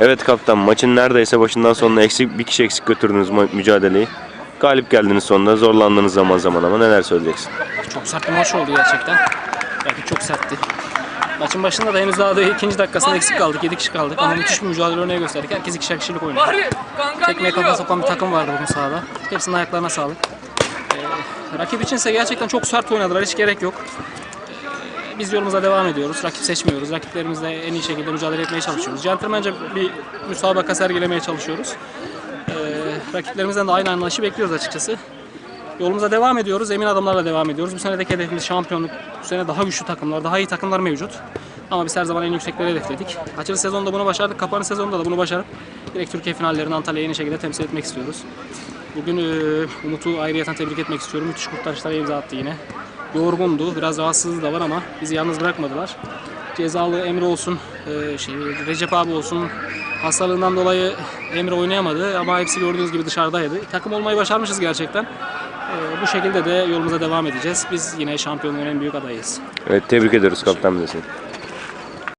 Evet kaptan maçın neredeyse başından sonuna eksik bir kişi eksik götürdünüz mücadeleyi. Galip geldiniz sonunda zorlandınız zaman zaman ama neler söyleyeceksin? Çok sert bir maç oldu gerçekten. Rakip çok sertti. Maçın başında da henüz daha da ikinci dakikasında eksik kaldık. 7 kişi kaldık ama müthiş bir mücadele örneği gösterdik. Herkes ikişer kişilik oynadı. Tekmeye kafa sokan bir takım vardı bugün sahada. Hepsinin ayaklarına sağlık. Ee, rakip içinse gerçekten çok sert oynadılar. Hiç gerek yok. Biz yolumuza devam ediyoruz. Rakip seçmiyoruz. Rakiplerimizle en iyi şekilde mücadele etmeye çalışıyoruz. Centilmence bir müsabaka sergilemeye çalışıyoruz. Ee, rakiplerimizden de aynı anlayışı bekliyoruz açıkçası. Yolumuza devam ediyoruz. Emin adımlarla devam ediyoruz. Bu senedeki hedefimiz şampiyonluk. Bu sene daha güçlü takımlar, daha iyi takımlar mevcut. Ama biz her zaman en yüksekleri hedefledik. Açılış sezonunda bunu başardık. Kapanış sezonunda da bunu başarıp direkt Türkiye finallerini Antalya'ya en iyi şekilde temsil etmek istiyoruz. Bugün e, Umut'u ayrıyeten tebrik etmek istiyorum. Müthiş kurtarışlara imza attı yine. Yorgundu. Biraz rahatsızlığı da var ama bizi yalnız bırakmadılar. Cezalı Emre olsun, e, şey, Recep abi olsun. Hastalığından dolayı Emre oynayamadı ama hepsi gördüğünüz gibi dışarıdaydı. Takım olmayı başarmışız gerçekten. E, bu şekilde de yolumuza devam edeceğiz. Biz yine şampiyonluğun en büyük adayıyız. Evet tebrik ediyoruz kaptan bizi.